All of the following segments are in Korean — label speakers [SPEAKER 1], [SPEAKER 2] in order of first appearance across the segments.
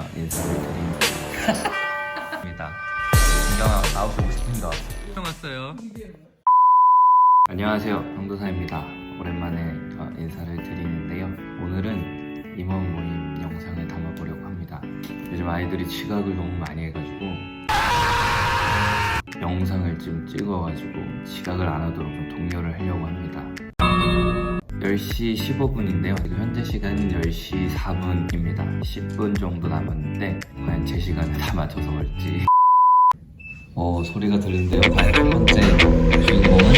[SPEAKER 1] 어, 인사를 드립니다. 진경아 나오고 싶은가? 왔어요. 안녕하세요, 강도사입니다. 오랜만에 어, 인사를 드리는데요. 오늘은 임원 모임 영상을 담아보려고 합니다. 요즘 아이들이 지각을 너무 많이 해가지고 영상을 좀 찍어가지고 지각을 안 하도록 좀 독려를 하려고 합니다. 10시 15분인데요. 지금 현재 시간은 10시 4분입니다. 10분 정도 남았는데 과연 제 시간에 다 맞춰서 올지. 어 소리가 들리는데요. 과연 첫 번째 주인공은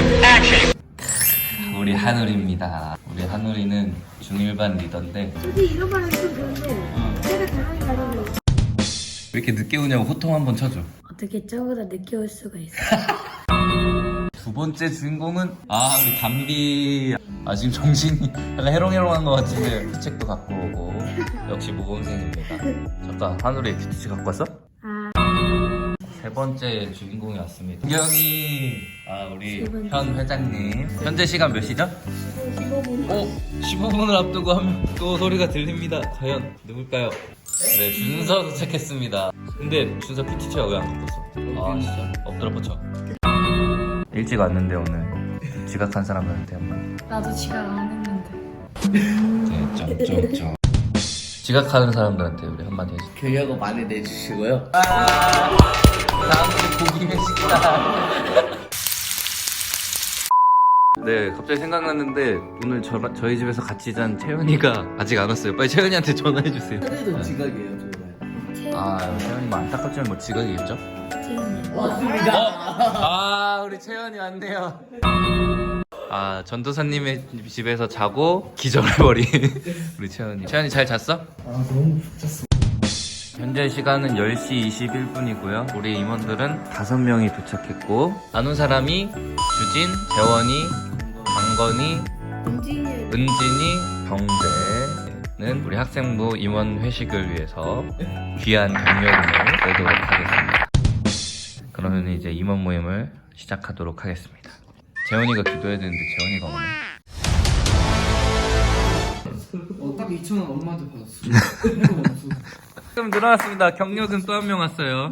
[SPEAKER 1] 우리 하늘입니다. 우리 하늘이는 중일반 리더인데
[SPEAKER 2] 근데 이런 말은 좀 그런데 제가 당하게 가려면
[SPEAKER 1] 왜 이렇게 늦게 오냐고 호통 한번 쳐줘.
[SPEAKER 2] 어떻게 저보다 늦게 올 수가 있어
[SPEAKER 1] 두 번째 주인공은 아 우리 담비. 아 지금 정신이 약간 해롱해롱한 것 같은데 책도 갖고 오고. 역시 모범생입니다. 잠깐 하늘이 뷰티치 갖고 왔어?
[SPEAKER 2] 아.
[SPEAKER 1] 세 번째 주인공이 왔습니다. 김경이 아 우리. 현 회장님. 현재 시간 몇 시죠?
[SPEAKER 2] 15분.
[SPEAKER 1] 오 15분을 앞두고 하면 또 소리가 들립니다. 과연 누굴까요? 네 준서 도착했습니다. 근데 준서 뷰티치가 왜안 갖고 왔어? 아 진짜? 엎드려 뻗쳐 일찍 왔는데 오늘 지각한 사람들한테 한번
[SPEAKER 2] 나도 지각 안 했는데
[SPEAKER 1] 네, 점점점. 지각하는 사람들한테 우리 한마디 해줘.
[SPEAKER 3] 교육을 많이 내주시고요.
[SPEAKER 1] 다음에 고기는 식사. 네, 갑자기 생각났는데 오늘 저, 저희 집에서 같이 잔 채연이가 아직 안 왔어요. 빨리 채연이한테 전화해 주세요.
[SPEAKER 3] 하늘도 지각이에요.
[SPEAKER 2] 채연
[SPEAKER 1] 아, 채연이 뭐 안타깝지만 뭐 지각이겠죠?
[SPEAKER 2] 채연이
[SPEAKER 3] 맞습니다.
[SPEAKER 1] 아, 우리 채연이 왔네요. 아, 전도사님의 집에서 자고 기절해버린 우리 채연이. 채연이 잘 잤어?
[SPEAKER 3] 아, 너무 푹
[SPEAKER 1] 현재 시간은 10시 21분이고요. 우리 임원들은 5명이 도착했고, 안 온 사람이 주진, 재원이, 강건이,
[SPEAKER 2] 은진이
[SPEAKER 1] 은진이, 경재 는 우리 학생부 임원 회식을 위해서 귀한 경력을 내도록 하겠습니다. 그러면 이제 임원 모임을 시작하도록 하겠습니다. 재원이가 기도해야 되는데 재원이가 오네.
[SPEAKER 3] 어, 딱 2,000원 엄마한테 받았어.
[SPEAKER 1] 지금 늘어났습니다. 경력은 또 한 명 왔어요.